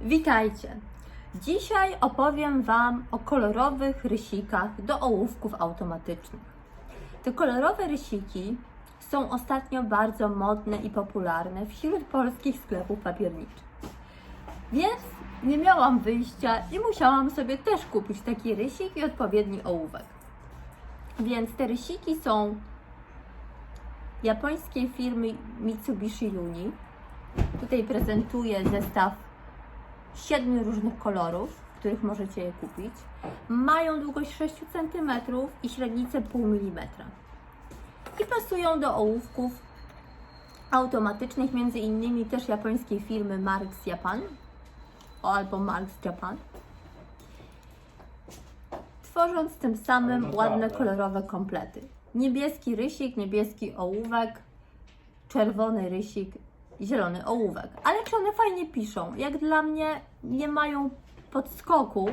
Witajcie! Dzisiaj opowiem Wam o kolorowych rysikach do ołówków automatycznych. Te kolorowe rysiki są ostatnio bardzo modne i popularne wśród polskich sklepów papierniczych. Więc nie miałam wyjścia i musiałam sobie też kupić taki rysik i odpowiedni ołówek. Więc te rysiki są japońskiej firmy Mitsubishi Uni. Tutaj prezentuję zestaw siedmiu różnych kolorów, w których możecie je kupić. Mają długość 6 cm i średnicę 0,5 mm. I pasują do ołówków automatycznych, między innymi też japońskiej firmy Marks Japan albo Marks Japan. Tworząc tym samym ładne kolorowe komplety. Niebieski rysik, niebieski ołówek, czerwony rysik, zielony ołówek. Ale czy one fajnie piszą? Jak dla mnie nie mają podskoku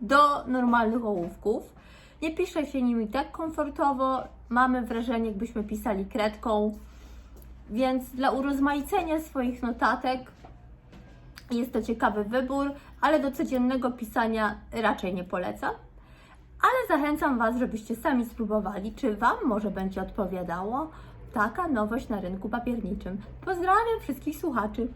do normalnych ołówków. Nie pisze się nimi tak komfortowo. Mamy wrażenie, jakbyśmy pisali kredką. Więc dla urozmaicenia swoich notatek jest to ciekawy wybór, ale do codziennego pisania raczej nie polecam. Ale zachęcam Was, żebyście sami spróbowali, czy Wam może będzie odpowiadało taka nowość na rynku papierniczym. Pozdrawiam wszystkich słuchaczy.